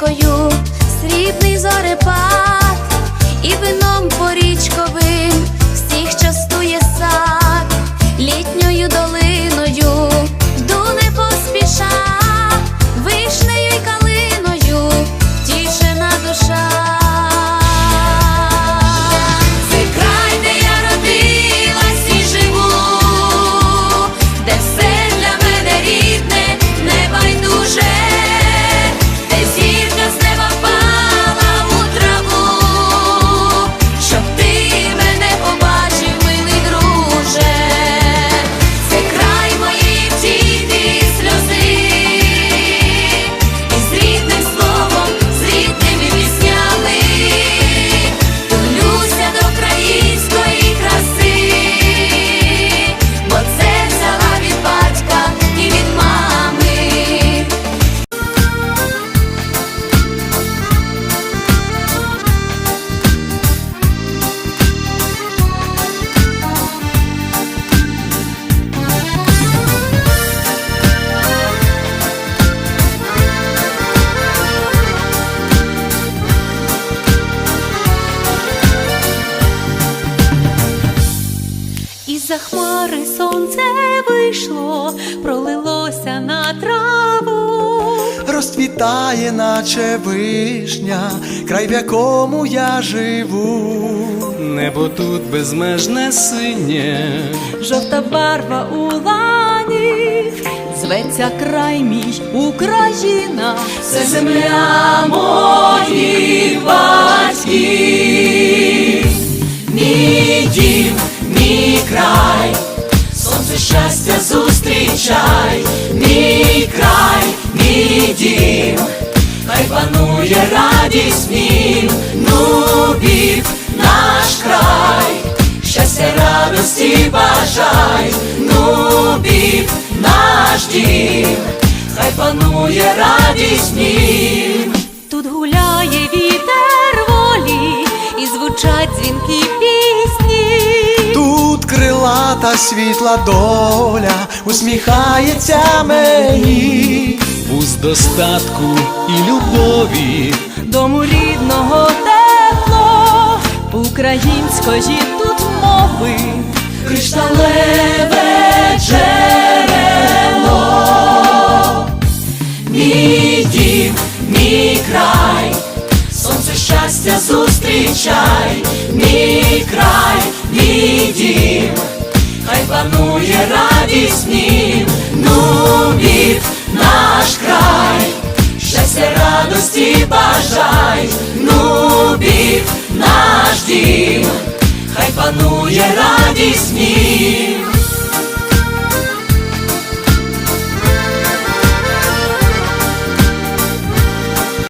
зіркою, срібний зорепад. Хмари сонце вийшло, пролилося на траву. розцвітає, наче вишня, край в якому я живу. Небо тут безмежне синє, Жовта барва у лані, зветься край мій Україна, це земля моїх батьків. Панує радість в нім, нубів наш край, щастя радості бажай, нубів наш дім, хай панує радість нім. Тут гуляє вітер волі і звучать дзвінки пісні. Тут крилата світла доля усміхається мені. Достатку і любові, Дому рідного тепло, української тут мови, кришталеве джерело, мій дім, мій край, сонце щастя зустрічай, мій край, мій дім, хай панує радість нубів хай панує радість нім.